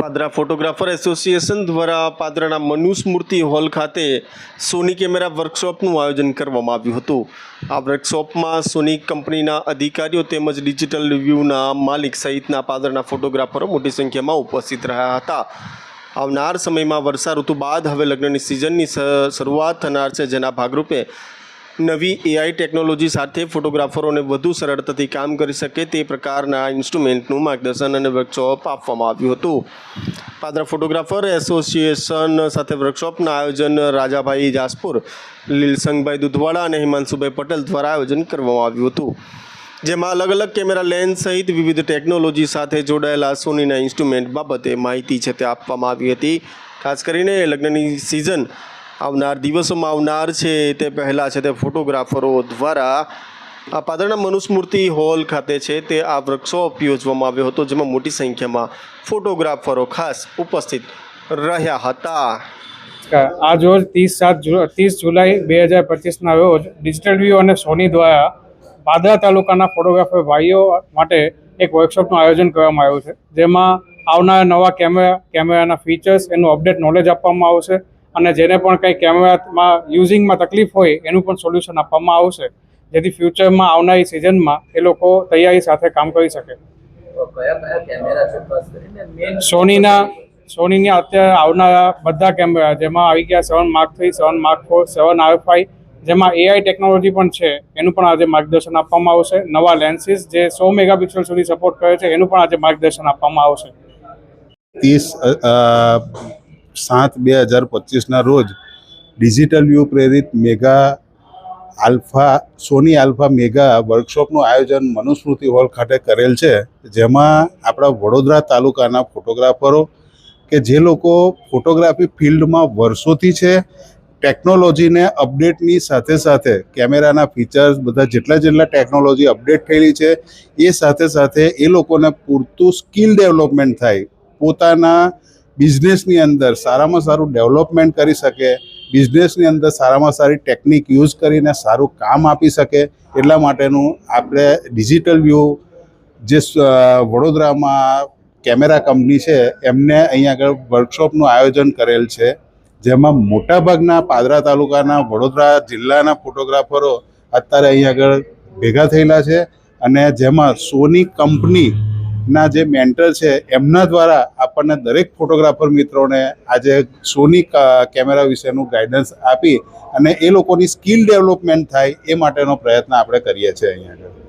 Padra photographer association દ્વારા પાદરાના Manusmriti hall ખાતે સોની camera વર્કશોપનું આયોજન કરવામાં આવ્યું હતું. આ વર્કશોપમાં સોની કંપનીના અધિકારીઓ તેમજ ડિજિટલ રિવ્યૂના માલિક સહિતના પાદરાના ફોટોગ્રાફરો મોટી સંખ્યામાં ઉપસ્થિત રહ્યા હતા. આવનાર સમયમાં વર્ષા ઋતુ બાદ હવે લગ્નની સિઝનની શરૂઆત થનાર છે. જેના ભાગરૂપે નવી એઆઈ ટેકનોલોજી સાથે ફોટોગ્રાફરોને વધુ સરળતાથી કામ કરી શકે તે પ્રકારના ઇન્સ્ટ્રુમેન્ટનું માર્ગદર્શન અને વર્કશોપ આપવામાં આવ્યું હતું. પાદરા ફોટોગ્રાફર એસોસિએશન સાથે વર્કશોપના આયોજન રાજાભાઈ જાસપુર, લીલસંગભાઈ દુધવાડા અને હિમાંશુભાઈ પટેલ દ્વારા આયોજન કરવામાં આવ્યું હતું. જેમાં અલગ અલગ કેમેરા લેન્સ સહિત વિવિધ ટેકનોલોજી સાથે જોડાયેલા સોનીના ઇન્સ્ટ્રુમેન્ટ બાબતે માહિતી છે તે આપવામાં આવી હતી. ખાસ કરીને લગ્નની સિઝન આવનાર દિવસોમાં આવનાર છે તે પહેલાં છે તે ફોટોગ્રાફરો દ્વારા આ પાદરના મનુસ્મૃતિ હોલ ખાતે છે તે આ વર્કશોપ યોજવામાં આવ્યો હતો, જેમાં મોટી સંખ્યામાં ફોટોગ્રાફરો ખાસ ઉપસ્થિત રહ્યા હતા. આજ રોજ ત્રીસ સાત ત્રીસ જુલાઈ બે હજાર પચીસના રોજ ડિજિટલ વ્યૂ અને સોની દ્વારા પાદરા તાલુકાના ફોટોગ્રાફર ભાઈઓ માટે એક વર્કશોપનું આયોજન કરવામાં આવ્યું છે, જેમાં આવનારા નવા કેમેરા કેમેરાના ફીચર્સ એનું અપડેટ નોલેજ આપવામાં આવશે અને જેને પણ કંઈ કેમેરામાં યુઝિંગમાં તકલીફ હોય એનું પણ સોલ્યુશન આપવામાં આવશે. જેથી ફ્યુચરમાં આવનારી સિઝનમાં એ લોકો તૈયારી સાથે કામ કરી શકે. તો કયા કયા કેમેરા છે ખાસ કરીને? મેન સોનીના સોનીની અત્યારે આવનારા બધા કેમેરા જેમાં આવી ગયા seven mark three seven mark four seven R five જેમાં એઆઈ ટેકનોલોજી પણ છે એનું પણ આજે માર્ગદર્શન આપવામાં આવશે. નવા લેન્સીસ જે સો મેગાપિક્સલ સુધી સપોર્ટ કરે છે એનું પણ આજે માર્ગદર્શન આપવામાં આવશે. ત્રીસ સાત બે હજાર પચીસના રોજ ડિજિટલ વ્યૂ પ્રેરિત mega alpha, Sony alpha mega વર્કશોપનું આયોજન મનુસ્મૃતિ હોલ ખાતે કરેલ છે, જેમાં આપણા વડોદરા તાલુકાના ફોટોગ્રાફરો કે જે લોકો ફોટોગ્રાફી ફિલ્ડમાં વર્ષોથી છે, ટેકનોલોજીને અપડેટની સાથે સાથે કેમેરાના ફીચર્સ બધા જેટલા જેટલા ટેકનોલોજી અપડેટ થયેલી છે, એ સાથે સાથે એ લોકોને પૂરતું સ્કિલ ડેવલપમેન્ટ થાય, પોતાના બિઝનેસની અંદર સારામાં સારું ડેવલપમેન્ટ કરી શકે, બિઝનેસની અંદર સારામાં સારી ટેકનિક યુઝ કરીને સારું કામ આપી શકે, એટલા માટેનું આપણે ડિજિટલ વ્યૂ, જે વડોદરામાં કેમેરા કંપની છે, એમને અહીંયા આગળ વર્કશોપનું આયોજન કરેલ છે, જેમાં મોટાભાગના પાદરા તાલુકાના વડોદરા જિલ્લાના ફોટોગ્રાફરો અત્યારે અહીંયા આગળ ભેગા થયેલા છે અને જેમાં સોની કંપનીના જે મેન્ટર છે, એમના દ્વારા આપણને દરેક ફોટોગ્રાફર મિત્રોને આજે સોની કેમેરા વિશેનું ગાઈડન્સ આપી અને એ લોકોની સ્કિલ ડેવલપમેન્ટ થાય એ માટેનો પ્રયત્ન આપણે કરીએ છીએ અહીંયા આગળ.